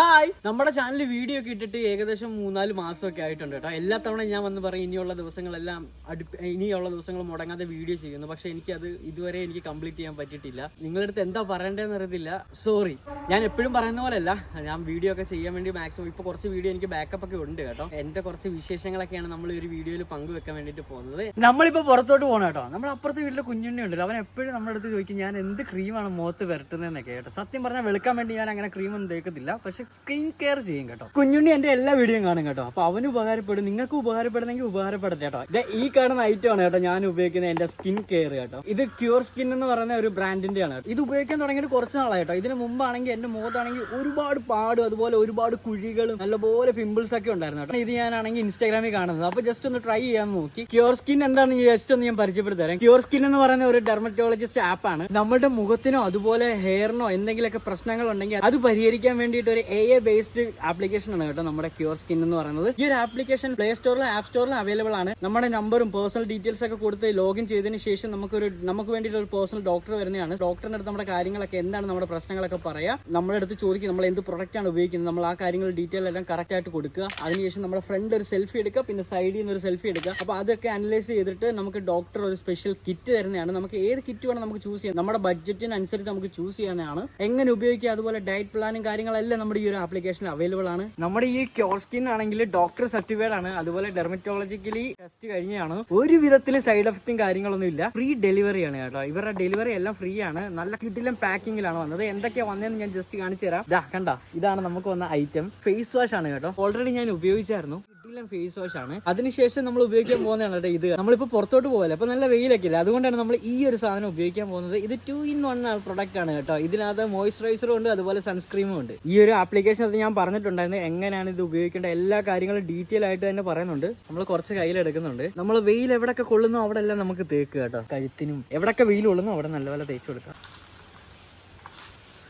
Ha! Hi നമ്മുടെ ചാനലിൽ video ഒക്കെ ഇട്ടിട്ട് ഏകദേശം മൂന്നാൽ മാസമൊക്കെ ആയിട്ടുണ്ട് കേട്ടോ. എല്ലാ തവണ ഞാൻ വന്ന് പറയും ഇനിയുള്ള ദിവസങ്ങളെല്ലാം അടുപ്പ് ഇനിയുള്ള ദിവസങ്ങൾ മുടങ്ങാതെ വീഡിയോ ചെയ്യുന്നു. പക്ഷെ എനിക്കത് ഇതുവരെ എനിക്ക് കംപ്ലീറ്റ് ചെയ്യാൻ പറ്റിയിട്ടില്ല. നിങ്ങളുടെ അടുത്ത് എന്താ പറയേണ്ടതെന്ന് അറിയത്തില്ല. സോറി ഞാൻ എപ്പോഴും പറയുന്ന പോലെയല്ല ഞാൻ വീഡിയോ ഒക്കെ ചെയ്യാൻ വേണ്ടി മാക്സിമം ഇപ്പോൾ കുറച്ച് വീഡിയോ എനിക്ക് ബാക്കപ്പ് ഒക്കെ ഉണ്ട് കേട്ടോ. എന്റെ കുറച്ച് വിശേഷങ്ങളൊക്കെയാണ് നമ്മൾ ഒരു വീഡിയോയിൽ പങ്കുവെക്കാൻ വേണ്ടിയിട്ട് പോകുന്നത്. നമ്മളിപ്പോൾ പുറത്തോട്ട് പോകണം കേട്ടോ. നമ്മുടെ അപ്പുറത്തെ വീട്ടിലെ കുഞ്ഞുണ്ണി ഉണ്ട്. അവൻ എപ്പോഴും നമ്മുടെ അടുത്ത് ചോദിക്കും ഞാൻ എന്ത് ക്രീമാണ് മുഖത്ത് വരട്ടുന്നതെന്നൊക്കെ? കേട്ടോ. സത്യം പറഞ്ഞാൽ വെളുക്കാൻ വേണ്ടി ഞാൻ അങ്ങനെ ക്രീം ഒന്നും തേക്കത്തില്ല. പക്ഷെ സ്കിൻ കെയർ ചെയ്യും കേട്ടോ. കുഞ്ഞുണ്ണി എന്റെ എല്ലാ വീഡിയോയും കാണും കേട്ടോ. അപ്പൊ അവന് ഉപകാരപ്പെടും. നിങ്ങൾക്ക് ഉപകാരപ്പെടുന്നെങ്കിൽ ഉപകാരപ്പെടട്ടെ കേട്ടോ. ഈ കാണുന്ന ഐറ്റം ആണ് കേട്ടോ ഞാൻ ഉപയോഗിക്കുന്ന എന്റെ സ്കിൻ കെയർ കേട്ടോ. ഇത് ക്യൂർ സ്കിൻ എന്ന് പറയുന്ന ഒരു ബ്രാൻഡിന്റെ ആണ് ഇത് ഉപയോഗിക്കാൻ തുടങ്ങിയിട്ട് കുറച്ച് നാളായി കേട്ടോ. ഇതിന് മുമ്പാണെങ്കിൽ എന്റെ മുഖത്താണെങ്കിൽ ഒരുപാട് പാടും അതുപോലെ ഒരുപാട് കുഴികളും നല്ലപോലെ പിമ്പിൾസ് ഒക്കെ ഉണ്ടായിരുന്നു കേട്ടോ. ഇത് ഞാനാണെങ്കിൽ ഇൻസ്റ്റാഗ്രാമിൽ കാണുന്നത്. അപ്പൊ ജസ്റ്റ് ഒന്ന് ട്രൈ ചെയ്യാൻ നോക്കി. ക്യൂർ സ്കിൻ എന്താണെന്ന് ജസ്റ്റ് ഒന്ന് ഞാൻ പരിചയപ്പെടുത്തി തരാം. ക്യൂർ സ്കിൻ എന്ന് പറയുന്ന ഒരു ഡെർമറ്റോളജിസ്റ്റ് ആണ്. നമ്മുടെ മുഖത്തിനോ അതുപോലെ ഹെയറിനോ എന്തെങ്കിലുമൊക്കെ പ്രശ്നങ്ങൾ ഉണ്ടെങ്കിൽ അത് പരിഹരിക്കാൻ വേണ്ടിയിട്ട് ഒരു എ ബേസ്ഡ് ആപ്ലിക്കേഷൻ ആണ് കേട്ടോ നമ്മുടെ ക്യൂർ സ്കിൻ എന്ന് പറയുന്നത്. ഈ ഒരു ആപ്ലിക്കേഷൻ പ്ലേ സ്റ്റോറിലും ആപ്പ് സ്റ്റോറിലും അവൈലബിൾ ആണ്. നമ്മുടെ നമ്പറും പേഴ്സണൽ ഡീറ്റെയിൽസ് ഒക്കെ കൊടുത്ത് ലോഗിൻ ചെയ്തതിന് ശേഷം നമുക്കൊരു നമുക്ക് വേണ്ടിയിട്ട് ഒരു പേഴ്സണൽ ഡോക്ടർ വരുന്നതാണ്. ഡോക്ടറിന്റെ അടുത്ത് നമ്മുടെ കാര്യങ്ങളൊക്കെ എന്താണ് നമ്മുടെ പ്രശ്നങ്ങളൊക്കെ പറയാ. നമ്മുടെ അടുത്ത് ചോദിക്കും നമ്മൾ എന്ത് പ്രൊഡക്റ്റ് ആണ് ഉപയോഗിക്കുന്നത്. നമ്മൾ ആ കാര്യങ്ങൾ ഡീറ്റെയിൽ എല്ലാം കറക്റ്റ് ആയിട്ട് കൊടുക്കുക. അതിനുശേഷം നമ്മുടെ ഫ്രണ്ട് ഒരു സെൽഫി എടുക്കുക. പിന്നെ സൈഡിൽ നിന്ന് ഒരു സെൽഫി എടുക്കുക. അപ്പോൾ അതൊക്കെ അനലൈസ് ചെയ്തിട്ട് നമുക്ക് ഡോക്ടർ ഒരു സ്പെഷ്യൽ കിറ്റ് തരുന്നതാണ്. നമുക്ക് ഏത് കിറ്റ് വേണം നമുക്ക് ചൂസ് ചെയ്യാം. നമ്മുടെ ബഡ്ജറ്റിനനുസരിച്ച് നമുക്ക് ചൂസ് ചെയ്യാനാണ് എങ്ങനെ ഉപയോഗിക്കുക? അതുപോലെ ഡയറ്റ് പ്ലാനും കാര്യങ്ങളെല്ലാം നമ്മുടെ ഈ ഒരു ആപ്ലിക്കേഷനിൽ അവൈലബിൾ ആണ്. നമ്മുടെ ഈ ക്യോർ സ്കിൻ ആണെങ്കിൽ ഡോക്ടർ സർട്ടിഫൈഡ് ആണ്. അതുപോലെ ഡെർമറ്റോളജിക്കലി ടെസ്റ്റ് കഴിഞ്ഞാണ്. ഒരു വിധത്തിൽ സൈഡ് എഫക്റ്റും കാര്യങ്ങളൊന്നും ഇല്ല. ഫ്രീ ഡെലിവറി ആണ് കേട്ടോ. ഇവരുടെ ഡെലിവറി എല്ലാം ഫ്രീ ആണ്. നല്ല കിട്ടിലും പാക്കിങ്ങിലാണ് വന്നത്. എന്തൊക്കെയാ വന്നതെന്ന് ഞാൻ ജസ്റ്റ് കാണിച്ചു തരാം. കണ്ട? ഇതാണ് നമുക്ക് വന്ന ഐറ്റം ഫേസ് വാഷ് ആണ് കേട്ടോ. ഓൾറെഡി ഞാൻ ഉപയോഗിച്ചായിരുന്നു. ഫേസ് വാഷ് ആണ്. അതിനുശേഷം നമ്മൾ ഉപയോഗിക്കാൻ പോകുന്നതാണ് ഇത്. നമ്മളിപ്പോൾ പുറത്തോട്ട് പോകല്ലേ അപ്പോൾ നല്ല വെയിലൊക്കെ ഇല്ല അതുകൊണ്ടാണ് നമ്മൾ ഈ ഒരു സാധനം ഉപയോഗിക്കാൻ പോകുന്നത്. ഇത് ടു ഇൻ വൺ പ്രൊഡക്റ്റ് ആണ് കേട്ടോ. ഇതിനകത്ത് മോയ്സ്ചറൈസറും ഉണ്ട് അതുപോലെ സൺസ്ക്രീമും ഉണ്ട്. ഈ ഒരു ആപ്ലിക്കേഷൻ അത് ഞാൻ പറഞ്ഞിട്ടുണ്ടായിരുന്നു. എങ്ങനെയാണ് ഇത് ഉപയോഗിക്കേണ്ട എല്ലാ കാര്യങ്ങളും ഡീറ്റെയിൽ ആയിട്ട് തന്നെ പറയുന്നുണ്ട്. നമ്മൾ കുറച്ച് കയ്യിലെടുക്കുന്നുണ്ട് നമ്മൾ വെയിൽ എവിടെയൊക്കെ കൊള്ളുന്നോ അവിടെ എല്ലാം നമുക്ക് തേക്ക് കേട്ടോ. കഴുത്തിനും എവിടെയൊക്കെ വെയിൽ കൊള്ളുന്നോ അവിടെ നല്ലപോലെ തേച്ച് കൊടുക്കാം.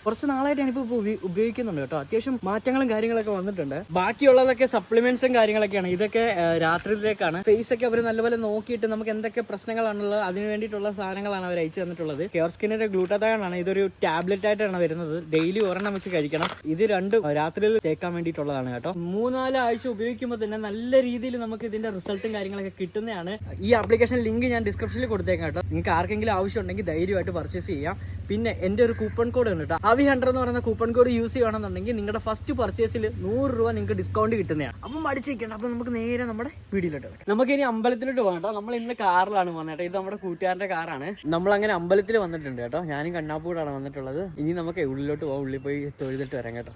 കുറച്ച് നാളായിട്ട് ഞാനിപ്പോൾ ഉപയോഗിക്കുന്നുണ്ട് കേട്ടോ. അത്യാവശ്യം മാറ്റങ്ങളും കാര്യങ്ങളൊക്കെ വന്നിട്ടുണ്ട്. ബാക്കിയുള്ളതൊക്കെ സപ്ലിമെന്റ്സും കാര്യങ്ങളൊക്കെയാണ്. ഇതൊക്കെ രാത്രിയിലേക്കാണ്. ഫേസ് ഒക്കെ അവർ നല്ലപോലെ നോക്കിയിട്ട് നമുക്ക് എന്തൊക്കെ പ്രശ്നങ്ങളാണുള്ളത് അതിന് വേണ്ടിയിട്ടുള്ള സാധനങ്ങളാണ് അവർ അയച്ചു തന്നിട്ടുള്ളത്. കെയർ സ്കിന്നിന്റെ ഗ്ലൂട്ടതയാണ് ആണ്. ഇതൊരു ടാബ്ലറ്റ് ആയിട്ടാണ് വരുന്നത്. ഡെയിലി ഒരെണ്ണം വെച്ച് കഴിക്കണം. ഇത് രണ്ടും രാത്രിയിൽ തേക്കാൻ വേണ്ടിയിട്ടുള്ളതാണ് കേട്ടോ. മൂന്നാൽ ആഴ്ച ഉപയോഗിക്കുമ്പോൾ തന്നെ നല്ല രീതിയിൽ നമുക്ക് ഇതിന്റെ റിസൾട്ടും കാര്യങ്ങളൊക്കെ കിട്ടുന്നതാണ്. ഈ ആപ്ലിക്കേഷൻ ലിങ്ക് ഞാൻ ഡിസ്ക്രിപ്ഷനിൽ കൊടുത്തേക്കാം കേട്ടോ. നിങ്ങൾക്ക് ആർക്കെങ്കിലും ആവശ്യമുണ്ടെങ്കിൽ ധൈര്യമായിട്ട് പർച്ചേസ് ചെയ്യാം. പിന്നെ എന്റെ ഒരു കൂപ്പൺ കോഡ് ഉണ്ട് കേട്ടോ അവി ഹൺഡ്രഡ് എന്ന് പറയുന്ന കൂപ്പൺ കോഡ് യൂസ് ചെയ്യുകയാണെന്നുണ്ടെങ്കിൽ നിങ്ങളുടെ ഫസ്റ്റ് പർച്ചേസിൽ നൂറ് രൂപ നിങ്ങൾക്ക് ഡിസ്കൗണ്ട് കിട്ടുന്നതാണ്. അപ്പം മടിച്ചിരിക്കണം അപ്പം നമുക്ക് നേരെ നമ്മുടെ നമുക്കിനി നമുക്ക് ഇനി അമ്പലത്തിലോട്ട് പോകാം കേട്ടോ നമ്മൾ ഇന്ന് കാറിലാണ് വന്നത് കേട്ടോ ഇത് നമ്മുടെ കൂട്ടുകാരന്റെ കാറാണ്. നമ്മൾ അങ്ങനെ അമ്പലത്തിൽ വന്നിട്ടുണ്ട് കേട്ടോ ഞാനും കണ്ണാപ്പൂടാണ് വന്നിട്ടുള്ളത്. ഇനി നമുക്ക് ഉള്ളിലോട്ട് പോകാം ഉള്ളിൽ പോയി തൊഴുതിട്ട് വരാം കേട്ടോ.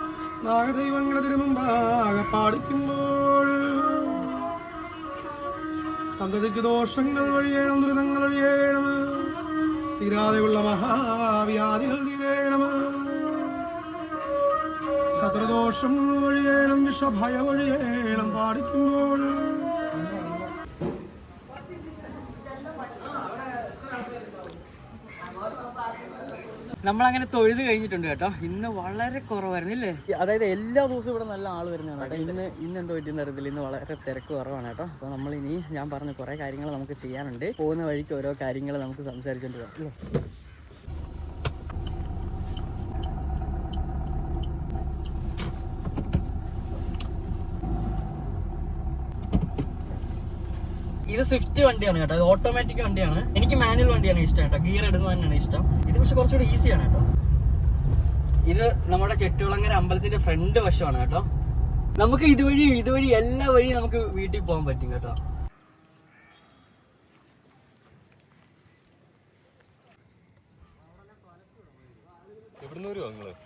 നാഗദൈവങ്ങളുടെ തിരുമുമ്പാകെ സന്തതിക്ക് ദോഷങ്ങൾ വഴിയേണം ദുരിതങ്ങൾ ഒഴിയേണം തീരാതെയുള്ള മഹാവ്യാധികൾ തീരേണമാ ശത്രുദോഷം ഒഴിയേണം വിഷഭയം ഒഴിയേണം പാടിക്കുമ്പോൾ നമ്മളങ്ങനെ തൊഴുത് കഴിഞ്ഞിട്ടുണ്ട് കേട്ടോ. ഇന്ന് വളരെ കുറവായിരുന്നു ഇല്ലേ? അതായത് എല്ലാ ദിവസവും ഇവിടെ നല്ല ആൾ വരുന്നതാണ് കേട്ടോ. ഇന്ന് ഇന്ന് എന്തോ പറ്റിയെന്ന് അറിയത്തില്ല. ഇന്ന് വളരെ തിരക്ക് കുറവാണ് കേട്ടോ. അപ്പോൾ നമ്മൾ ഇനി ഞാൻ പറഞ്ഞ കുറേ കാര്യങ്ങൾ നമുക്ക് ചെയ്യാനുണ്ട്. പോകുന്ന വഴിക്ക് ഓരോ കാര്യങ്ങൾ നമുക്ക് സംസാരിച്ചുകൊണ്ട് ഇത് സ്വിഫ്റ്റ് വണ്ടിയാണ് കേട്ടോ. ഇത് ഓട്ടോമാറ്റിക് വണ്ടിയാണ്. എനിക്ക് മാനുവൽ വണ്ടിയാണ് ഇഷ്ടം കേട്ടോ. ഗിയർ ഇടുന്നത് തന്നെയാണ് ഇഷ്ടം. ഇത് പക്ഷെ കുറച്ചുകൂടി ഈസിയാണ് കേട്ടോ. ഇത് നമ്മുടെ ചെട്ടുകുളങ്ങര അമ്പലത്തിന്റെ ഫ്രണ്ട് വശമാണ് കേട്ടോ. നമുക്ക് ഇതുവഴി ഇതുവഴി എല്ലാ വഴിയും നമുക്ക് വീട്ടിൽ പോകാൻ പറ്റും കേട്ടോ.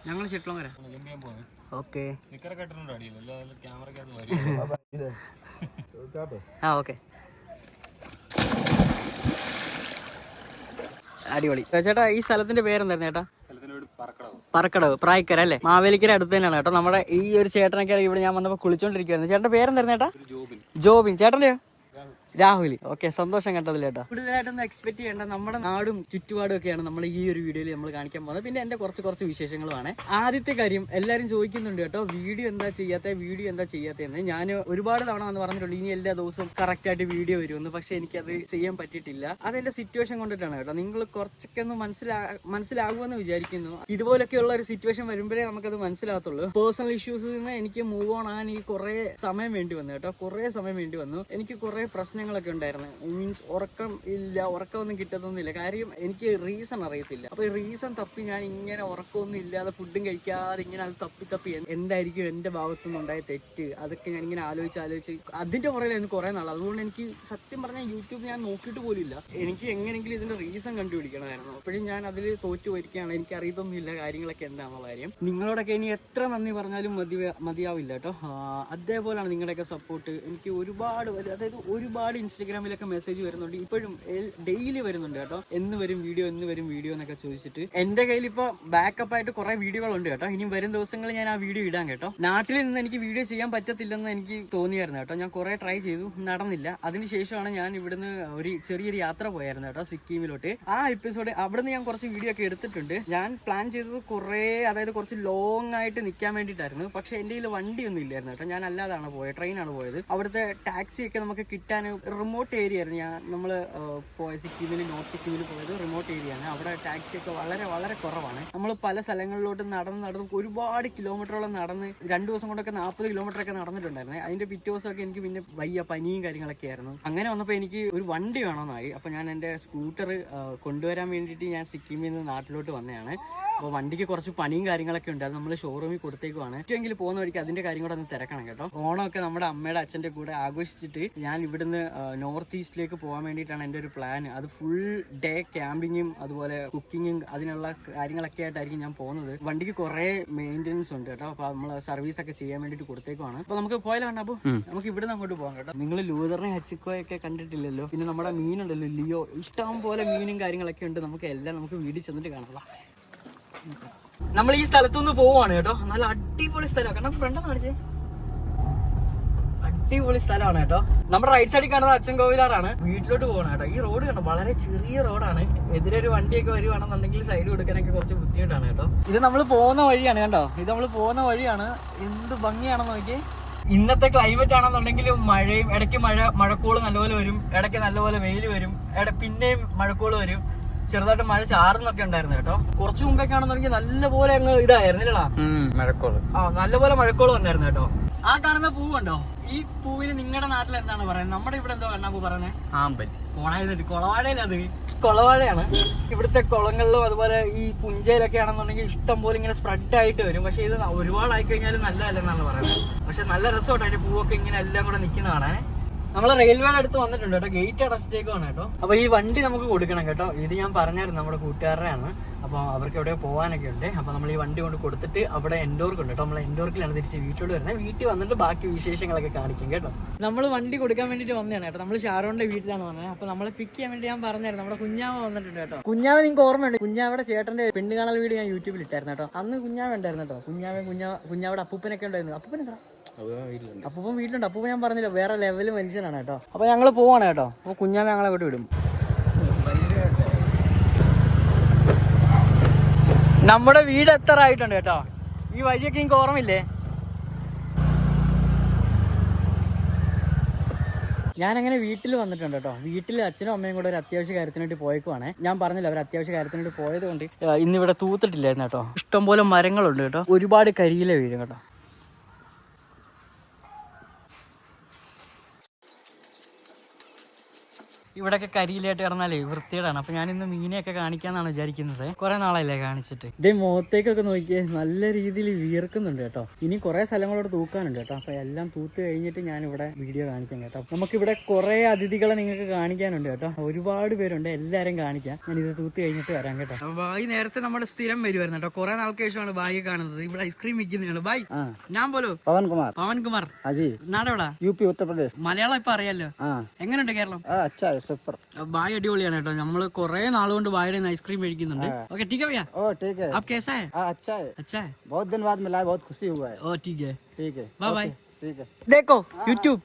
ഞങ്ങൾ ചെട്ടുളങ്ങര ഓക്കെ. ആ ഓക്കെ. അടിപൊളി. ചേട്ടാ ഈ സ്ഥലത്തിന്റെ പേരെന്തായിരുന്നു ചേട്ടാ? പറക്കടവ്. പ്രായക്കര അല്ലേ? മാവേലിക്കര അടുത്ത് തന്നെയാണ് കേട്ടോ. നമ്മുടെ ഈ ഒരു ചേട്ടനൊക്കെ ഇവിടെ ഞാൻ വന്നപ്പോൾ കുളിച്ചോണ്ടിരിക്കുവായിരുന്നു. ചേട്ടന്റെ പേരെന്തായിരുന്നു ചേട്ടാ? ജോബിൻ. ജോബിൻ. ചേട്ടന്റെയോ രാഹുൽ. ഓക്കെ സന്തോഷം കണ്ടതിൽ കേട്ടോ. കൂടുതലായിട്ടൊന്നും എക്സ്പെക്ട് ചെയ്യേണ്ട. നമ്മുടെ നാടും ചുറ്റുപാടും ഒക്കെയാണ് നമ്മൾ ഈ ഒരു വീഡിയോയിൽ നമ്മൾ കാണിക്കാൻ പോകുന്നത്. പിന്നെ എന്റെ കുറച്ച് കുറച്ച് വിശേഷങ്ങളുമാണ്. ആദ്യത്തെ കാര്യം എല്ലാവരും ചോദിക്കുന്നുണ്ട് കേട്ടോ വീഡിയോ എന്താ ചെയ്യാത്ത? വീഡിയോ എന്താ ചെയ്യാത്തതെന്ന് ഞാൻ ഒരുപാട് തവണ വന്ന് പറഞ്ഞിട്ടുണ്ട് ഇനി എല്ലാ ദിവസവും കറക്റ്റ് ആയിട്ട് വീഡിയോ വരുമെന്ന്. പക്ഷെ എനിക്കത് ചെയ്യാൻ പറ്റിയിട്ടില്ല. അതെന്റെ സിറ്റുവേഷൻ കൊണ്ടിട്ടാണ് കേട്ടോ. നിങ്ങൾ കുറച്ചൊക്കെ ഒന്ന് മനസ്സിലാ മനസ്സിലാകുമെന്ന് വിചാരിക്കുന്നു. ഇതുപോലൊക്കെയുള്ള ഒരു സിറ്റുവേഷൻ വരുമ്പോഴേ നമുക്കത് മനസ്സിലാകത്തുള്ളൂ. പേഴ്സണൽ ഇഷ്യൂസിൽ നിന്ന് എനിക്ക് മൂവ് ഓൺ ആകാൻ ഈ കുറെ സമയം വേണ്ടി വന്നു കേട്ടോ. കുറെ സമയം വേണ്ടി വന്നു. എനിക്ക് കുറെ പ്രശ്നങ്ങളൊക്കെ ഉണ്ടായിരുന്നു. മീൻസ് ഉറക്കം ഇല്ല ഉറക്കമൊന്നും കിട്ടത്തൊന്നുമില്ല കാര്യം എനിക്ക് റീസൺ അറിയത്തില്ല. അപ്പൊ ഈ റീസൺ തപ്പി ഞാൻ ഇങ്ങനെ ഉറക്കമൊന്നും ഇല്ലാതെ ഫുഡും കഴിക്കാതെ ഇങ്ങനെ അത് തപ്പി തപ്പി എന്തായിരിക്കും എന്റെ ഭാഗത്തുനിന്ന് ഉണ്ടായ തെറ്റ്? അതൊക്കെ ഞാൻ ഇങ്ങനെ ആലോചിച്ച് ആലോചിച്ച് അതിന്റെ പുറകിലായിരുന്നു കുറെ നാൾ അതുകൊണ്ട് എനിക്ക് സത്യം പറഞ്ഞാൽ യൂട്യൂബ് ഞാൻ നോക്കിയിട്ട് പോലില്ല എനിക്ക് എങ്ങനെയെങ്കിലും ഇതിന്റെ റീസൺ കണ്ടുപിടിക്കണമായിരുന്നു. അപ്പോഴും ഞാൻ അതിൽ തോറ്റു വരികയാണ് എനിക്ക് അറിയത്തൊന്നുമില്ല കാര്യങ്ങളൊക്കെ എന്താണെന്നുള്ള കാര്യം. നിങ്ങളോടൊക്കെ ഇനി എത്ര നന്ദി പറഞ്ഞാലും മതി മതിയാവില്ല കേട്ടോ. അതേപോലെയാണ് നിങ്ങളുടെയൊക്കെ സപ്പോർട്ട് എനിക്ക് ഒരുപാട് അതായത് ഒരുപാട് ഇൻസ്റ്റഗ്രാമിലൊക്കെ മെസ്സേജ് വരുന്നുണ്ട്. ഇപ്പോഴും ഡെയിലി വരുന്നുണ്ട് കേട്ടോ. എന്ന് വരും വീഡിയോ എന്ന് വരും വീഡിയോ എന്നൊക്കെ ചോദിച്ചിട്ട്. എന്റെ കയ്യിൽ ഇപ്പൊ ബാക്കപ്പ് ആയിട്ട് കുറെ വീഡിയോകളുണ്ട് കേട്ടോ. ഇനി വരും ദിവസങ്ങളിൽ ഞാൻ ആ വീഡിയോ ഇടാൻ കേട്ടോ. നാട്ടിൽ നിന്ന് എനിക്ക് വീഡിയോ ചെയ്യാൻ പറ്റത്തില്ലെന്ന് എനിക്ക് തോന്നിയായിരുന്നു കേട്ടോ. ഞാൻ കുറെ ട്രൈ ചെയ്തു നടന്നില്ല. അതിനുശേഷമാണ് ഞാൻ ഇവിടുന്ന് ഒരു ചെറിയൊരു യാത്ര പോയായിരുന്നു കേട്ടോ സിക്കിമിലോട്ട്. ആ എപ്പിസോഡ് അവിടുന്ന് ഞാൻ കുറച്ച് വീഡിയോ ഒക്കെ എടുത്തിട്ടുണ്ട്. ഞാൻ പ്ലാൻ ചെയ്തത് കുറേ അതായത് കുറച്ച് ലോങ് ആയിട്ട് നിൽക്കാൻ വേണ്ടിയിട്ടായിരുന്നു. പക്ഷെ എന്റെ കയ്യിൽ വണ്ടിയൊന്നും ഇല്ലായിരുന്നു കേട്ടോ. ഞാൻ അല്ലാതാണ് പോയത് ട്രെയിനാണ് പോയത്. അവിടുത്തെ ടാക്സി ഒക്കെ നമുക്ക് കിട്ടാൻ റിമോട്ട് ഏരിയ ആയിരുന്നു. ഞാൻ നമ്മൾ പോയ സിക്കിമിൽ നോർത്ത് സിക്കിമിൽ പോയത് റിമോട്ട് ഏരിയ ആണ്. അവിടെ ടാക്സി ഒക്കെ വളരെ വളരെ കുറവാണ്. നമ്മൾ പല സ്ഥലങ്ങളിലോട്ട് നടന്ന് നടന്ന് ഒരുപാട് കിലോമീറ്ററോളം നടന്ന് രണ്ടു ദിവസം കൊണ്ടൊക്കെ നാൽപ്പത് കിലോമീറ്റർ ഒക്കെ നടന്നിട്ടുണ്ടായിരുന്നു. അതിന്റെ പിറ്റേ ദിവസമൊക്കെ എനിക്ക് പിന്നെ വയ്യ പനിയും കാര്യങ്ങളൊക്കെ ആയിരുന്നു. അങ്ങനെ വന്നപ്പോൾ എനിക്ക് ഒരു വണ്ടി വേണമെന്നായി. അപ്പോൾ ഞാൻ എന്റെ സ്കൂട്ടർ കൊണ്ടുവരാൻ വേണ്ടിയിട്ട് ഞാൻ സിക്കിമിൽ നിന്ന് നാട്ടിലോട്ട് വന്നതാണ്. അപ്പോൾ വണ്ടിക്ക് കുറച്ച് പണിയും കാര്യങ്ങളൊക്കെ ഉണ്ട്. അത് നമ്മൾ ഷോറൂമിൽ കൊടുത്തേക്കുവാണ്. ഏറ്റവും പോകുന്ന വഴിക്ക് അതിന്റെ കാര്യം കൂടെ ഒന്ന് തിരക്കണം കേട്ടോ. ഓണമൊക്കെ നമ്മുടെ അമ്മയുടെ അച്ഛന്റെ കൂടെ ആഘോഷിച്ചിട്ട് ഞാൻ ഇവിടുന്ന് നോർത്ത് ഈസ്റ്റിലേക്ക് പോകാൻ വേണ്ടിയിട്ടാണ് എന്റെ ഒരു പ്ലാൻ അത് ഫുൾ ഡേ ക്യാമ്പിങ്ങും അതുപോലെ കുക്കിങ്ങും അതിനുള്ള കാര്യങ്ങളൊക്കെ ആയിട്ടായിരിക്കും ഞാൻ പോകുന്നത്. വണ്ടിക്ക് കുറേ മെയിന്റെനൻസ് ഉണ്ട് കേട്ടോ. അപ്പോൾ നമ്മൾ സർവീസ് ഒക്കെ ചെയ്യാൻ വേണ്ടിയിട്ട് കൊടുത്തേക്കുവാണ്. അപ്പോൾ നമുക്ക് പോയാലോ അപ്പൊ? നമുക്ക് ഇവിടുന്ന് അങ്ങോട്ട് പോകാം കേട്ടോ. നിങ്ങൾ ലൂതറിനെ ഹച്ചിക്കോയൊക്കെ കണ്ടിട്ടില്ലല്ലോ. പിന്നെ നമ്മുടെ മീനുണ്ടല്ലോ ലിയോ. ഇഷ്ടം പോലെ മീനും കാര്യങ്ങളൊക്കെ ഉണ്ട്. നമുക്ക് എല്ലാം നമുക്ക് വീട്ടിൽ ചെന്നിട്ട് കാണാം. നമ്മൾ ഈ സ്ഥലത്തുനിന്ന് പോവാണ് കേട്ടോ. നല്ല അടിപൊളി സ്ഥലമാണ്. കാരണം ഫ്രണ്ട് കാണിച്ചേ. അടിപൊളി സ്ഥലമാണ് കേട്ടോ. നമ്മുടെ റൈറ്റ് സൈഡിൽ കാണുന്നത് അച്ഛൻ കോവിലാറാണ്. വീട്ടിലോട്ട് പോകണം കേട്ടോ. ഈ റോഡ് കണ്ടോ? വളരെ ചെറിയ റോഡാണ് എതിരെ ഒരു വണ്ടിയൊക്കെ വരുവാണെന്നുണ്ടെങ്കിൽ സൈഡ് കൊടുക്കാനൊക്കെ കുറച്ച് ബുദ്ധിമുട്ടാണ് കേട്ടോ. ഇത് നമ്മൾ പോകുന്ന വഴിയാണ് കേട്ടോ ഇത് നമ്മൾ പോകുന്ന വഴിയാണ്. എന്ത് ഭംഗിയാണെന്ന് നോക്കി ഇന്നത്തെ ക്ലൈമറ്റ് ആണെന്നുണ്ടെങ്കിൽ മഴയും ഇടയ്ക്ക് മഴ മഴക്കോൾ നല്ലപോലെ വരും. ഇടയ്ക്ക് നല്ലപോലെ വെയിൽ വരും. ഇട പിന്നെയും മഴക്കോൾ വരും. ചെറുതായിട്ട് മഴ ചാറുന്നൊക്കെ ഉണ്ടായിരുന്നു കേട്ടോ. കുറച്ചു മുമ്പൊക്കെ ആണെന്നുണ്ടെങ്കിൽ നല്ലപോലെ അങ്ങ് ഇതായിരുന്നില്ലടാ മഴക്കോൾ. ആ നല്ലപോലെ മഴക്കോൾ വന്നായിരുന്നു കേട്ടോ. ആ കാണുന്ന പൂവുണ്ടോ ഈ പൂവിന് നിങ്ങളുടെ നാട്ടിൽ എന്താണ് പറയുന്നത്? നമ്മുടെ ഇവിടെ എന്തോ കണ്ണാപ്പൂ പറയുന്നത് ആമ്പൽ. കോണായിരുന്നിട്ട് കൊളവാഴയിലത് കൊളവാഴയാണ്. ഇവിടുത്തെ കുളങ്ങളിലും അതുപോലെ ഈ പുഞ്ചയിലൊക്കെ ആണെന്നുണ്ടെങ്കിൽ ഇഷ്ടം പോലെ ഇങ്ങനെ സ്പ്രെഡ് ആയിട്ട് വരും. പക്ഷെ ഇത് ഒരുപാടായി കഴിഞ്ഞാലും കഴിഞ്ഞാൽ നല്ലതല്ലെന്നാണ് പറയുന്നത്. പക്ഷെ നല്ല രസമായിട്ട് അതിന്റെ പൂവൊക്കെ ഇങ്ങനെ എല്ലാം കൂടെ നിൽക്കുന്നതാണ്. നമ്മൾ റെയിൽവേയുടെ അടുത്ത് വന്നിട്ടുണ്ട് കേട്ടോ. ഗേറ്റ് അടച്ചിട്ടേക്കാണ് കേട്ടോ. അപ്പൊ ഈ വണ്ടി നമുക്ക് കൊടുക്കണം കേട്ടോ. ഇത് ഞാൻ പറഞ്ഞായിരുന്നു നമ്മുടെ കൂട്ടുകാരുടെയാണ് അപ്പൊ അവർക്ക് എവിടെ പോകാനൊക്കെ ഉണ്ട്. അപ്പൊ നമ്മൾ ഈ വണ്ടി കൊണ്ട് കൊടുത്തിട്ട് അവിടെ എൻഡോർക്ക് ഉണ്ട് കേട്ടോ. നമ്മൾ എൻഡോർക്കിലാണ് തിരിച്ച് വീട്ടിലോട്ട് വരുന്നത്. വീട്ടിൽ വന്നിട്ട് ബാക്കി വിശേഷങ്ങളൊക്കെ കാണിക്കും കേട്ടോ. നമ്മൾ വണ്ടി കൊടുക്കാൻ വേണ്ടിട്ട് വന്നതാണ് കേട്ടോ. നമ്മൾ ഷാരോണിന്റെ വീട്ടിലാണ് വന്നത്. അപ്പൊ നമ്മളെ പിക്ക് ചെയ്യാൻ വേണ്ടി ഞാൻ പറഞ്ഞായിരുന്നു. നമ്മുടെ കുഞ്ഞാവ വന്നിട്ടുണ്ട് കേട്ടോ. കുഞ്ഞാവ് നിങ്ങൾക്ക് ഓർമ്മയുണ്ട്? കുഞ്ഞാവയുടെ ചേട്ടന്റെ പെണ്ണ് കാണൽ വീഡിയോ ഞാൻ യൂട്യൂബിൽ ഇട്ടായിരുന്നു കേട്ടോ. അന്ന് കുഞ്ഞാവ ഉണ്ടായിരുന്നു കേട്ടോ. കുഞ്ഞാവ കുഞ്ഞാവ കുഞ്ഞാവയുടെ അപ്പൂപ്പനൊക്കെ ഉണ്ടായിരുന്നു. അപ്പൂപ്പൻ അപ്പൂപ്പൻ വീട്ടിലുണ്ട്. അപ്പൂപ്പൻ ഞാൻ പറഞ്ഞില്ല വേറെ ലെവൽ മനുഷ്യനാണ് കേട്ടോ. അപ്പൊ ഞങ്ങൾ പോവാണ് കേട്ടോ. അപ്പൊ കുഞ്ഞാമ ഞങ്ങളെ വിട്ട് വിടും. നമ്മുടെ വീട് എത്ര ആയിട്ടുണ്ട് കേട്ടോ? ഈ വഴിയൊക്കെ എനിക്ക് ഓർമ്മയില്ലേ? അങ്ങനെ വീട്ടിൽ വന്നിട്ടുണ്ട് കേട്ടോ. വീട്ടിൽ അച്ഛനും അമ്മയും കൂടെ ഒരു അത്യാവശ്യ കാര്യത്തിനായിട്ട് പോയേക്കുവാണ്. ഞാൻ പറഞ്ഞില്ല അവർ അത്യാവശ്യ കാര്യത്തിനായിട്ട് പോയത് കൊണ്ട് ഇന്നിവിടെ തൂത്തിട്ടില്ലായിരുന്നു കേട്ടോ. ഇഷ്ടംപോലെ മരങ്ങളുണ്ട് കേട്ടോ. ഒരുപാട് കരിയില വീഴും കേട്ടോ. ഇവിടെയൊക്കെ കരിയിലായിട്ട് കിടന്നാലേ വൃത്തികേടാണ്. അപ്പൊ ഞാൻ ഇന്ന് മീനെയൊക്കെ കാണിക്കാന്നാണ് വിചാരിക്കുന്നത്. കുറെ നാളല്ലേ കാണിച്ചിട്ട്. ഇതേ മുഖത്തേക്കൊക്കെ നോക്കിയേ നല്ല രീതിയിൽ വീർക്കുന്നുണ്ട് കേട്ടോ. ഇനി കുറെ സ്ഥലങ്ങളോട് തൂക്കാനുണ്ട് കേട്ടോ. അപ്പൊ എല്ലാം തൂത്ത് കഴിഞ്ഞിട്ട് ഞാൻ ഇവിടെ വീഡിയോ കാണിക്കാം കേട്ടോ. നമുക്ക് ഇവിടെ കുറെ അതിഥികളെ നിങ്ങൾക്ക് കാണിക്കാനുണ്ട് കേട്ടോ. ഒരുപാട് പേരുണ്ട് എല്ലാരും കാണിക്കാം. ഞാൻ ഇത് തൂത്ത് കഴിഞ്ഞിട്ട് വരാം കേട്ടോ. ബായി നേരത്തെ നമ്മുടെ സ്ഥിരം വരുമായിരുന്നു കേട്ടോ. കുറെ നാൾക്ക് ശേഷമാണ് ബായി കാണുന്നത്. ഇവിടെ ഐസ്ക്രീം വിൽക്കുന്നതാണ്. ബായ് ഞാൻ പോലും? Pavan Kumar. Pavan Kumar. Aji. നാടെവിടാ? U P Uttar Pradesh. Malayalam ഇപ്പൊ അറിയാലോ. എങ്ങനെയുണ്ട് കേരളം? അച്ഛാ സൂപ്പർ ബായ് അടിപൊളിയാണ് കേട്ടോ നമ്മള് കുറെ നാളുകൊണ്ട് ബായുടെ ഐസ്ക്രീം മേടിക്കുന്നുണ്ട് ഓക്കെ ठीक है भैया ओ ठीक है आप कैसा है हाँ अच्छा है अच्छा है बहुत दिन बाद मिला है बहुत खुशी हुआ है ओ ठीक है ठीक है बाय बाय ठीक है देखो यूट्यूब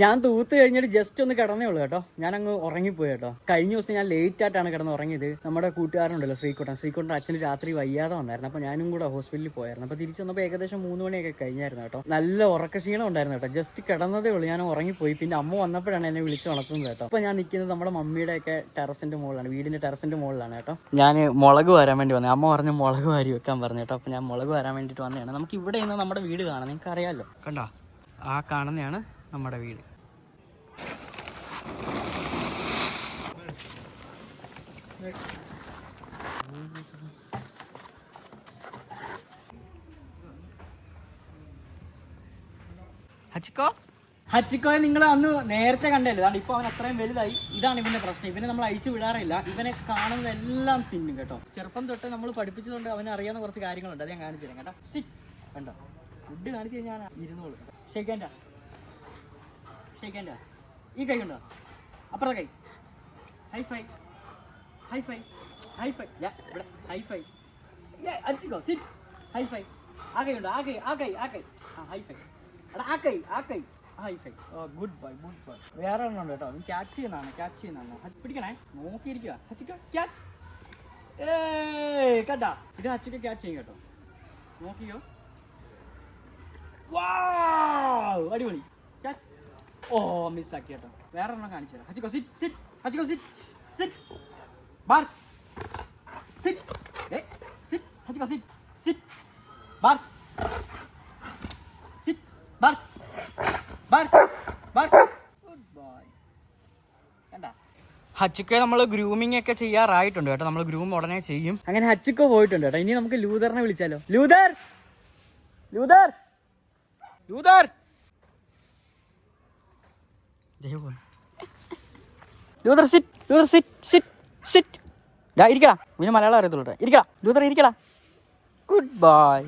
ഞാൻ തൂത്ത് കഴിഞ്ഞിട്ട് ജസ്റ്റ് ഒന്ന് കിടന്നേ ഉള്ളൂ കേട്ടോ. ഞാൻ അങ്ങ് ഉറങ്ങിപ്പോയി കേട്ടോ. കഴിഞ്ഞ ദിവസം ഞാൻ ലേറ്റ് ആയിട്ടാണ് കിടന്ന് ഉറങ്ങിയത്. നമ്മുടെ കൂട്ടുകാരുണ്ടല്ലോ ശ്രീക്കുട്ടൻ ശ്രീക്കുട്ടൻ അച്ഛന് രാത്രി വയ്യാതെ വന്നായിരുന്നു. അപ്പോൾ ഞാനും കൂടെ ഹോസ്പിറ്റലിൽ പോയായിരുന്നു. അപ്പോൾ തിരിച്ചു വന്നപ്പോൾ ഏകദേശം മൂന്ന് മണിയൊക്കെ കഴിഞ്ഞായിരുന്നു കേട്ടോ. നല്ല ഉറക്കക്ഷീണം ഉണ്ടായിരുന്നു കേട്ടോ. ജസ്റ്റ് കിടന്നതേ ഉള്ളൂ. ഞാൻ ഉറങ്ങിപ്പോയി. പിന്നെ അമ്മ വന്നപ്പോഴാണ് എന്നെ വിളിച്ച് ഉണർത്തുന്നത് കേട്ടോ. അപ്പോൾ ഞാൻ നിൽക്കുന്നത് നമ്മുടെ മമ്മിയുടെ ഒക്കെ ടെറസിന്റെ മുകളിലാണ്. വീടിന്റെ ടെറസിന്റെ മുകളിലാണ് കേട്ടോ. ഞാൻ മുളക് വരാൻ വേണ്ടി വന്നത് അമ്മ പറഞ്ഞു മുളക് വാരി വെക്കാൻ പറഞ്ഞു കേട്ടോ. അപ്പോൾ ഞാൻ മുളക് വരാൻ വേണ്ടിയിട്ട് വന്നതാണ്. നമുക്ക് ഇവിടെ നിന്ന് നമ്മുടെ വീട് കാണാം. നിങ്ങൾക്ക് അറിയാമല്ലോ കണ്ടോ? ആ കാണുന്നതാണ് നമ്മുടെ വീട്. ഹച്ചിക്കോ? ഹച്ചിക്കോയെ നിങ്ങൾ അന്ന് നേരത്തെ കണ്ടല്ലോ. അതാണ് ഇപ്പൊ അവൻ അത്രയും വലുതായി. ഇതാണ് ഇവന്റെ പ്രശ്നം. ഇവനെ നമ്മൾ അഴിച്ചു വിടാറില്ല. ഇവനെ കാണുന്നതെല്ലാം തിന്നും കേട്ടോ. ചെറുപ്പം തൊട്ട് നമ്മൾ പഠിപ്പിച്ചതുകൊണ്ട് അവന് അറിയാവുന്ന കുറച്ച് കാര്യങ്ങളുണ്ട്. അത് ഞാൻ കാണിച്ചു തരാം കേട്ടോ. സി കണ്ടോ? ഫുഡ് കാണിച്ചു കഴിഞ്ഞാൽ ഇരുന്നോളൂ. ഷേക്കാൻഡാ ഷേക്കാൻഡാ ഈ കൈ കണ്ടോ? അപ്പുറത്തെ കൈ. High five high five high five ഇവിടെ. High five Hachiko sit high five ആ കൈ ഉണ്ടോ ആ കൈ ആ കൈ ആ കൈ. ആ ഹൈഫൈ എടാ ആ കൈ ആ കൈ. ഹൈഫൈ ഓ ഗുഡ് ബൈ ഗുഡ് ബൈ വേറെ ഉണ്ട് കേട്ടോ. ക്യാച്ച് ചെയ്യുന്നതാണ് ക്യാച്ച് ചെയ്യുന്നതാണ്. പിടിക്കണേ. നോക്കിയിരിക്കുക ഹച്ചിക്ക ക്യാച്ച് കണ്ടാ. ഇത് ഹച്ചിക്ക ക്യാച്ച് ചെയ്യും കേട്ടോ. നോക്കിയോ. അടിപൊളി. ക്യാച്ച് ഓ മിസ്സാക്കി കേട്ടോ വേറെ ഒരെണ്ണം കാണിച്ചു തരാം. Hachiko sit sit Hachiko sit sit bar. Sit ഏ sit Hachiko sit sit bar. Sit bar. Bar. Bar. Good boy കണ്ടാ? ഹച്ചുക്കെ നമ്മൾ ഗ്രൂമിംഗ് ഒക്കെ ചെയ്യാറായിട്ടുണ്ട് കേട്ടോ. നമ്മൾ ഗ്രൂം ഉടനെ ചെയ്യും. അങ്ങനെ ഹച്ചുക്കോ പോയിട്ടുണ്ട് കേട്ടോ. ഇനി നമുക്ക് ലൂതറിനെ വിളിച്ചാലോ. Luther! Luther! Luther! Luther sit Luther sit sit sit ഡാ ഇരിക്കടാ. പിന്നെ മലയാളം അറിയത്തുള്ളൂ ഇരിക്കടാ. ലൂതർ ഇരിക്കടാ. ഗുഡ് ബൈ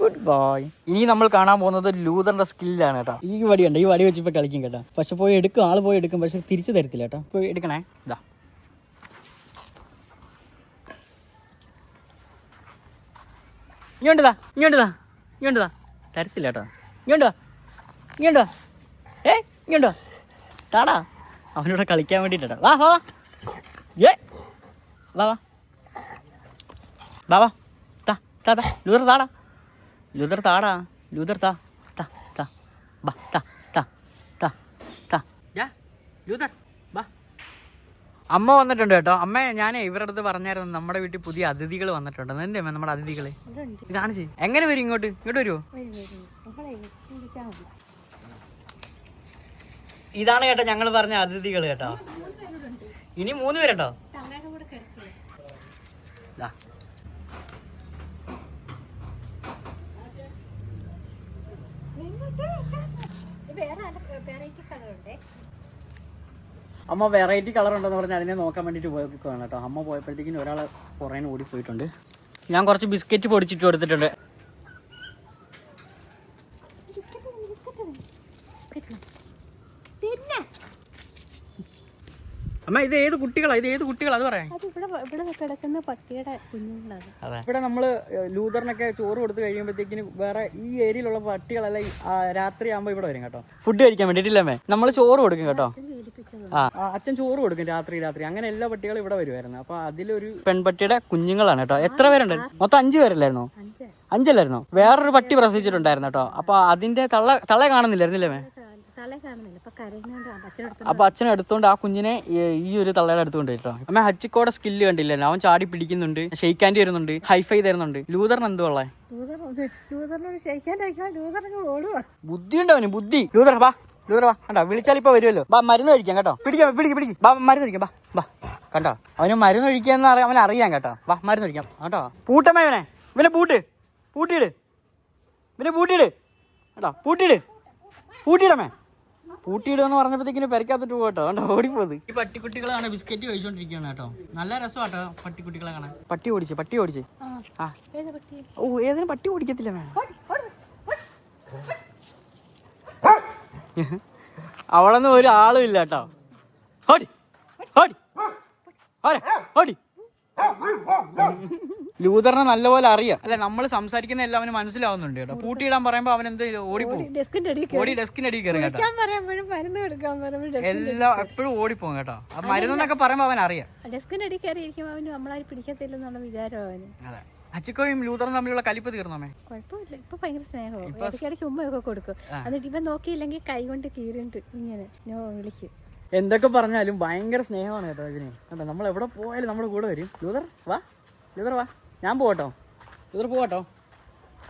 ഗുഡ് ബൈ ഇനി നമ്മൾ കാണാൻ പോകുന്നത് ലൂതറിന്റെ സ്കില്ലാണ് കേട്ടോ. ഈ വടി ഉണ്ട് ഈ വടി വെച്ച് ഇപ്പൊ കളിക്കും കേട്ടോ. പക്ഷെ പോയി എടുക്കും ആൾ പോയി എടുക്കും പക്ഷെ തിരിച്ചു തരത്തില്ല കേട്ടോ. പോയി എടുക്കണേ. ഇതാ ഇങ്ങോട്ട് താ ഇങ്ങോട്ട് താ ഇങ്ങോട്ട് താ തരത്തില്ല കേട്ടോ. ഇങ്ങോട്ട് വാ ഏ ഇങ്ങോട്ട് വാ. താടാ അവനോട് കളിക്കാൻ വേണ്ടിട്ടാ വാ വാ. ഏ? വാ വാ. വാ വാ. താ താ താ. ലൂതർ താടാ. ലൂതർ താടാ. ലൂതർ താ. താ താ. ബാ താ താ താ താ. യാ ലൂതർ ബാ അമ്മ വന്നിട്ടുണ്ട് കേട്ടോ. അമ്മ ഞാൻ ഇവരുടെ അടുത്ത് പറഞ്ഞായിരുന്നു നമ്മുടെ വീട്ടിൽ പുതിയ അതിഥികൾ വന്നിട്ടുണ്ട്. എന്തേ അമ്മ നമ്മുടെ അതിഥികളെ? കാണിച്ചേ എങ്ങനെ വരും ഇങ്ങോട്ട്? ഇങ്ങോട്ട് വരുമോ ഇതാണ് കേട്ടോ ഞങ്ങൾ പറഞ്ഞ അതിഥികൾ കേട്ടോ. ഇനി മൂന്ന് പേരുണ്ടോ. അമ്മ വെറൈറ്റി കളർ ഉണ്ടെന്ന് പറഞ്ഞ് അതിനെ നോക്കാൻ വേണ്ടിട്ട് പോയപ്പോഴാണ് കേട്ടോ. അമ്മ പോയപ്പോഴത്തേക്കിനും ഒരാൾ പുറേന്ന് ഓടിപ്പോയിട്ടുണ്ട്. ഞാൻ കുറച്ച് ബിസ്ക്കറ്റ് പൊടിച്ചിട്ട് കൊടുത്തിട്ടുണ്ട് പിന്നെ അമ്മ ഇത് ഏത് കുട്ടികളാ? ഇത് ഏത് കുട്ടികളാ? അത് പറയാം. അത് ഇവിടെ ഇവിടെ കിടക്കുന്ന പട്ടിയുടെ കുഞ്ഞുങ്ങളാണ്. അതെ. ഇവിടെ നമ്മൾ ലൂതറിനൊക്കെ ചോറ് കൊടുത്ത് കഴിയുമ്പോഴത്തേക്കിന് വേറെ ഈ ഏരിയയിലുള്ള പട്ടികളെല്ലാം ഈ, ആ, രാത്രി ആകുമ്പോൾ ഇവിടെ വരും കേട്ടോ. ഫുഡ് കഴിക്കാൻ വേണ്ടിയിട്ടില്ലേ നമ്മൾ ചോറ് കൊടുക്കും കേട്ടോ. ആ. ആ, അച്ഛൻ ചോറ് കൊടുക്കും രാത്രി രാത്രി. അങ്ങനെ എല്ലാ പട്ടികളും ഇവിടെ വരുമായിരുന്നു അപ്പൊ അതിലൊരു പെൺപട്ടിയുടെ കുഞ്ഞുങ്ങളാണ് കേട്ടോ. എത്ര പേരുണ്ടായിരുന്നു മൊത്തം അഞ്ചു പേരല്ലായിരുന്നോ? അഞ്ചല്ലായിരുന്നു? വേറൊരു പട്ടി പ്രസവിച്ചിട്ടുണ്ടായിരുന്നു കേട്ടോ. അപ്പൊ അതിന്റെ തള്ള തള്ള കാണുന്നില്ലായിരുന്നില്ലേ മേ തല കാണുന്നില്ല അപ്പൊ അച്ഛനെ എടുത്തോണ്ട് ആ കുഞ്ഞിനെ ഈ- ഒരു തള്ളയുടെ അടുത്തുകൊണ്ട് കേട്ടോ അമ്മ ഹച്ചിക്കോടെ സ്കില്ല് കണ്ടില്ലേ? അവൻ ചാടി പിടിക്കുന്നുണ്ട് ഷെയ്ക്ക് വരുന്നുണ്ട് തരുന്നുണ്ട് ഹൈഫൈ തരുന്നുണ്ട്. ലൂതറിന് ലൂതറിന് ഓടുക ബുദ്ധി അവന്? ബുദ്ധി. ലൂതർ ബാ ലൂതർ വാ കണ്ടോ? വിളിച്ചാൽ ഇപ്പൊ വരുമല്ലോ. ബാ മരുന്ന് കഴിക്കാം കേട്ടോ. പിടിക്കാം പിടിക്കും പിടിക്കും. ബാ മരുന്ന് കഴിക്കാം ബാ ബാ. കണ്ടോ? അവന് മരുന്ന് കഴിക്കാന്ന് അറിയാം അവൻ അറിയാം കേട്ടോ. വാ മരുന്ന് ഒഴിക്കാം കേട്ടോ. പൂട്ടമ്മ ഇവനെ ഇവനെ പൂട്ട്. പൂട്ടിയിട്. ഇവനെ പൂട്ടിയിട്. കേട്ടോ പൂട്ടിയിട്. പൂട്ടിയിടമേ പൂട്ടിയിടുന്ന് പറഞ്ഞപ്പോഴത്തേക്കിന് പെരക്കാത്തിട്ട് പോകട്ടോ. കണ്ടോ ഓടിപ്പോത് ഈ പട്ടിക്കുട്ടികളാണ് ബിസ്ക്കറ്റ് കഴിച്ചോണ്ടിരിക്കുകയാണ് കേട്ടോ. നല്ല രസമാട്ടോ പട്ടിക്കുട്ടികളെ കാണാൻ. പട്ടി ഓടിച്ച് പട്ടി ഓടിച്ച്. ആ. ഓ ഏതിനും പട്ടി ഓടിക്കത്തില്ല മേ? അവളൊന്നും ഒരു ആളും ഇല്ല കേട്ടോ. ഓടി ഓടി ഓടി ഓടി. ലൂതറിനെ നല്ലപോലെ അറിയാം. അല്ല നമ്മൾ സംസാരിക്കുന്ന എല്ലാം അവന് മനസ്സിലാവുന്നുണ്ട് കേട്ടോ. പൂട്ടിയിടാൻ പറയുമ്പോ അവൻ എന്ത് ഓടിപ്പോടി ഓടി ഡെസ്കിന്റെ അടിയിൽ കയറും. കേട്ടോ. എല്ലാം എപ്പോഴും ഓടിപ്പോകും കേട്ടോ. ആ മരുന്നെന്നൊക്കെ പറയുമ്പോ അവൻ അറിയാം. ഡെസ്കിന്റെ അടിയിൽ അവന് നമ്മളാരും പിടിക്കത്തില്ലെന്നുള്ള വിചാരം അവന്. അതെ. അച്ചിക്കോയും ലൂതറും തമ്മിലുള്ള കലിപ്പ് തീർന്നോമേ കുഴപ്പമില്ല. ഇപ്പൊ ഭയങ്കര സ്നേഹമാണ് ഇടയ്ക്കിടയ്ക്ക് ഉമ്മയൊക്കെ കൊടുക്കും. എന്നിട്ട് ഇവൻ നോക്കിയില്ലെങ്കിൽ കൈ കൊണ്ട് കീറിണ്ട് ഇങ്ങനെ വിളിക്കും. എന്തൊക്കെ പറഞ്ഞാലും ഭയങ്കര സ്നേഹമാണ് കേട്ടോ ഇതിന്. കേട്ടോ നമ്മൾ എവിടെ പോയാലും നമ്മുടെ കൂടെ വരും. ലൂതർ വാ. ലൂതർ വാ. ഞാൻ പോകട്ടോ. ലൂതർ പോകട്ടോ.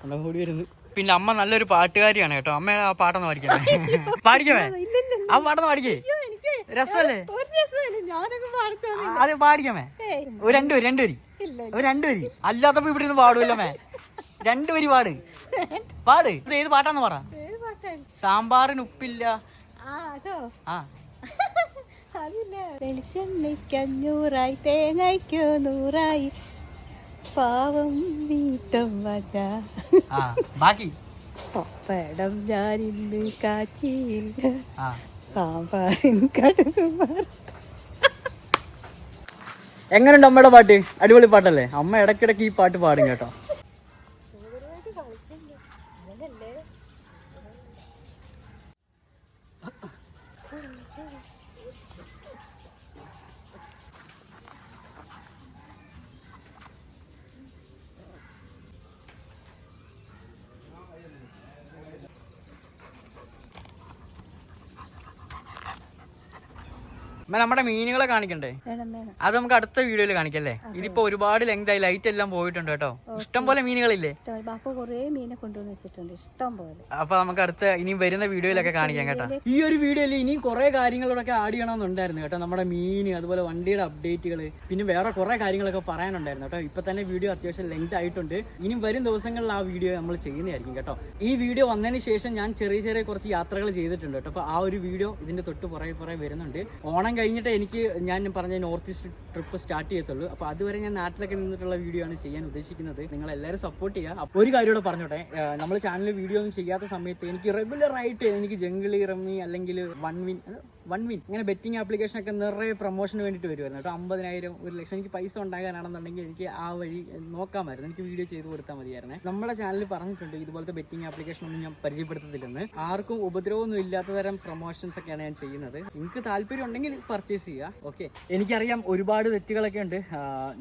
നമ്മുടെ കൂടി വരുന്നു. പിന്നെ അമ്മ നല്ലൊരു പാട്ടുകാരിയാണ് കേട്ടോ. അമ്മ ആ പാട്ടൊന്ന് പാടിക്കണേ പാടിക്കണേ ആ പാട്ടൊന്ന് പാടിക്കേ. രസമല്ലേ? അത് പാടിക്കമേ ഒരു രണ്ടു വരി രണ്ട് വരി. ഇല്ല ഒരു രണ്ടു വരി. അല്ലാത്തപ്പോ ഇവിടെ നിന്ന് പാടൂല്ലമ്മേ രണ്ട് വരി പാട്. പാട്. ഇത് ഏത് പാട്ടാന്ന് പറ. സാമ്പാറിന് ഉപ്പില്ല. ആ. അതില്ല. വെളിച്ചെണ്ണയ്ക്ക് അഞ്ഞൂറായി തേങ്ങയ്ക്കോ നൂറായി. പാവം വീട്ടം വക. ആ ബാക്കി? പപ്പടം ഞാനിന്ന് കാച്ചിയില്ല. ആ. സാമ്പാറിൻ കടുക് എങ്ങനെയുണ്ട് അമ്മയുടെ പാട്ട്? അടിപൊളി പാട്ടല്ലേ? അമ്മ ഇടയ്ക്കിടയ്ക്ക് ഈ പാട്ട് പാടും കേട്ടോ അമ്മ നമ്മുടെ മീനുകളെ കാണിക്കണ്ടേ? അത് നമുക്ക് അടുത്ത വീഡിയോയിൽ കാണിക്കല്ലേ? ഇതിപ്പോ ഒരുപാട് ലെങ്ത് ആയി ലൈറ്റ് എല്ലാം പോയിട്ടുണ്ട് കേട്ടോ. ഇഷ്ടം പോലെ മീനുകളില്ലേ? ഇഷ്ടം കുറേ മീനെ കൊണ്ടുവന്ന് ഇഷ്ടം പോലെ. അപ്പൊ നമുക്ക് അടുത്ത ഇനി വരുന്ന വീഡിയോയിലൊക്കെ കാണിക്കാം കേട്ടോ. ഈ ഒരു വീഡിയോയിൽ ഇനി കുറെ കാര്യങ്ങളോടൊക്കെ ആഡ് ചെയ്യണമെന്നുണ്ടായിരുന്നു കേട്ടോ. നമ്മുടെ മീൻ അതുപോലെ വണ്ടിയുടെ അപ്ഡേറ്റുകൾ പിന്നെ വേറെ കുറെ കാര്യങ്ങളൊക്കെ പറയാനുണ്ടായിരുന്നു കേട്ടോ. ഇപ്പൊ തന്നെ വീഡിയോ അത്യാവശ്യം ലെങ്ത് ആയിട്ടുണ്ട്. ഇനി വരും ദിവസങ്ങളിൽ ആ വീഡിയോ നമ്മൾ ചെയ്യുന്നതായിരിക്കും കേട്ടോ. ഈ വീഡിയോ വന്നതിന് ശേഷം ഞാൻ ചെറിയ ചെറിയ കുറച്ച് യാത്രകൾ ചെയ്തിട്ടുണ്ട് കേട്ടോ. അപ്പൊ ആ ഒരു വീഡിയോ ഇതിന്റെ തൊട്ട് പുറകെ പുറകെ വരുന്നുണ്ട്. ഓണം കഴിഞ്ഞിട്ട് എനിക്ക് ഞാൻ പറഞ്ഞ നോർത്ത് ഈസ്റ്റ് ട്രിപ്പ് സ്റ്റാർട്ട് ചെയ്യത്തുള്ളൂ. അപ്പൊ അതുവരെ ഞാൻ നാട്ടിലൊക്കെ നിന്നിട്ടുള്ള വീഡിയോ ആണ് ചെയ്യാൻ ഉദ്ദേശിക്കുന്നത്. നിങ്ങൾ എല്ലാവരും സപ്പോർട്ട് ചെയ്യുക അപ്പോൾ ഒരു കാര്യം പറഞ്ഞോട്ടെ. നമ്മൾ ചാനലിൽ വീഡിയോ ഒന്നും ചെയ്യാത്ത സമയത്ത് എനിക്ക് റെഗുലർ ആയിട്ട് എനിക്ക് ജംഗിളി റമ്മി അല്ലെങ്കിൽ വൺ വിൻ വൺ വിൻ ഇങ്ങനെ ബെറ്റിംഗ് ആപ്ലിക്കേഷൻ ഒക്കെ നിറയെ പ്രൊമോഷന് വേണ്ടിയിട്ട് വരുമായിരുന്നു കേട്ടോ. അമ്പതിനായിരം ഒരു ലക്ഷം. എനിക്ക് പൈസ ഉണ്ടാകാനാണെന്നുണ്ടെങ്കിൽ എനിക്ക് ആ വഴി നോക്കാമായിരുന്നു എനിക്ക് വീഡിയോ ചെയ്ത് കൊടുത്താൽ മതിയായിരുന്നേ. നമ്മുടെ ചാനലിൽ പറഞ്ഞിട്ടുണ്ട് ഇതുപോലത്തെ ബെറ്റിംഗ് ആപ്ലിക്കേഷൻ ഒന്നും ഞാൻ പരിചയപ്പെടുത്തത്തില്ലെന്ന്. ആർക്കും ഉപദ്രവമൊന്നും ഇല്ലാത്ത തരം പ്രൊമോഷൻസ് ഒക്കെയാണ് ഞാൻ ചെയ്യുന്നത്. നിങ്ങൾക്ക് താല്പര്യം ഉണ്ടെങ്കിൽ പർച്ചേസ് ചെയ്യുക. ഓക്കെ എനിക്കറിയാം ഒരുപാട് തെറ്റുകളൊക്കെ ഉണ്ട്.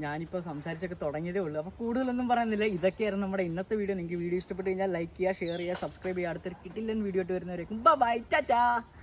ഞാനിപ്പോൾ സംസാരിച്ചൊക്കെ തുടങ്ങിയതേ ഉള്ളൂ. അപ്പോൾ കൂടുതലൊന്നും പറയുന്നില്ല ഇതൊക്കെയായിരുന്നു നമ്മുടെ ഇന്നത്തെ വീഡിയോ നിങ്ങൾക്ക് വീഡിയോ ഇഷ്ടപ്പെട്ട് കഴിഞ്ഞാൽ ലൈക്ക് ചെയ്യുക ഷെയർ ചെയ്യുക സബ്സ്ക്രൈബ് ചെയ്യുക. അടുത്തൊരു കിട്ടില്ലൻ വീഡിയോ ആയിട്ട് വരുന്നവരേക്കും. ബൈ ടാറ്റാ